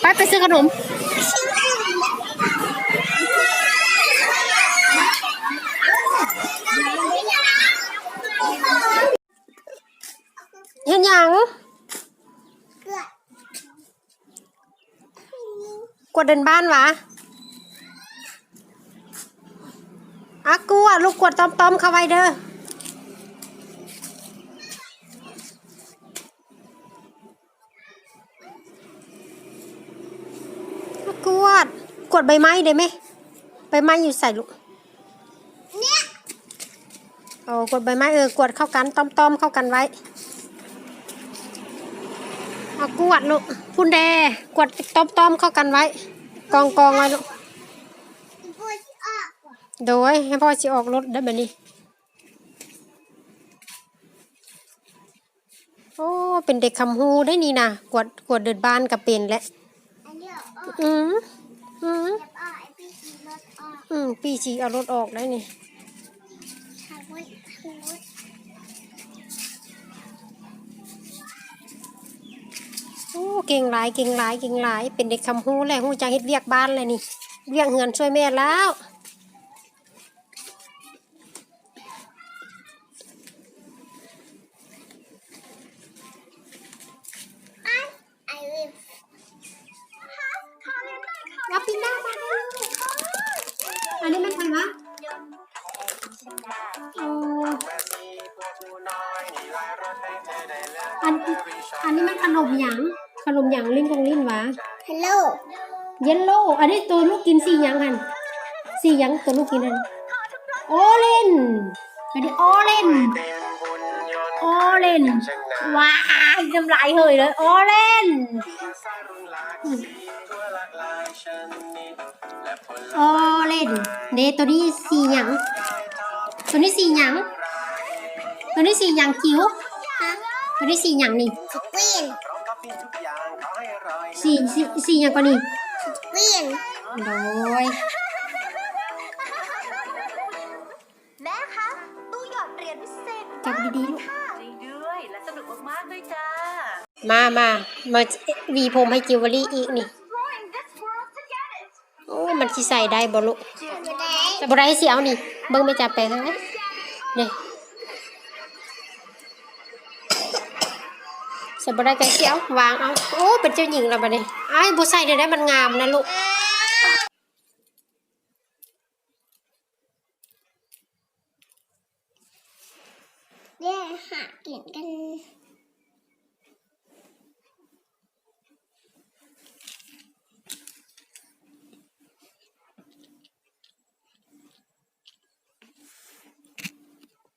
ไปไปซื้อขนมเห็นยังกวดเดินบ้านวะอากูอะลูกกวดตอมๆเข้าไว้เด้อากวด กวดใบไม้ได้ไหมใบไม้อยู่ใส่ลูกเนี่ยโอ้กวดใบไม้เออกวดเข้ากันตอมๆเข้ากันไว้เอากวดลูกพุ่นแดกวดตอมๆเข้ากันไว้ กองกองๆไว้ลูกพูดออกว่ะโดยให้พ่อสิออกรถได้แบบนี้ โอ้ เป็นเด็กคำฮูได้นี่นะกวดกวดเดินบ้านกับเป็นแหละอันเดียวออกอืม อืมเก็บออกไอพี่ขี่รถออกอืมปีชีเอารถออกได้นี่ทางวุ้ยทางวุ้ยโอ้เก่งหลายเก่งหลายเก่งหลาย เป็นเด็กคำฮูแหละฮู้จักเฮ็ดเวียกบ้านเลยนี่เวียกเฮือนช่วยแม่แล้ว อันอันนี้มันขนมหยังขนมหยังลิ้นของลิ้นวะฮัลโหลเยลโล่อันนี้ตัวลูกกินสีหยังหันสีหยังตัวลูกกินหันโอเลนอันนี้โอเลนโอเลนว้ายน้ำลายเฮยเลยโอเลนโอเลนเดตัวนี้สีหยังตัวนี้สีหยัง ตัวนี้สีหยังจิ๋วฮะตัวนี้สีหยังนี่สกรีนสีสีสีหยังก็นี่สกรีนโดยแม่คะตู้หยอดเหรียญพิเศษจับดีๆลูกจริงด้วยและสนุกมากๆด้วยจ้ามามามาวีผมให้จิวเวลรี่อีกนี่ Exploring this world to get it โอ้มันสิใส่ได้บ่ลูกอยู่ไหนแต่บ่ได้สิเอานี่เบิ่งไม่จับไปทางไหนนี่ ใส่บ่ได้ก็สิเอาวางเอาโอ้เป็นเจ้าหญิงแล้วบัดนี้อ้ายบ่ใส่ได้ได้มันงามนะลูกเดี๋ยวหากินกัน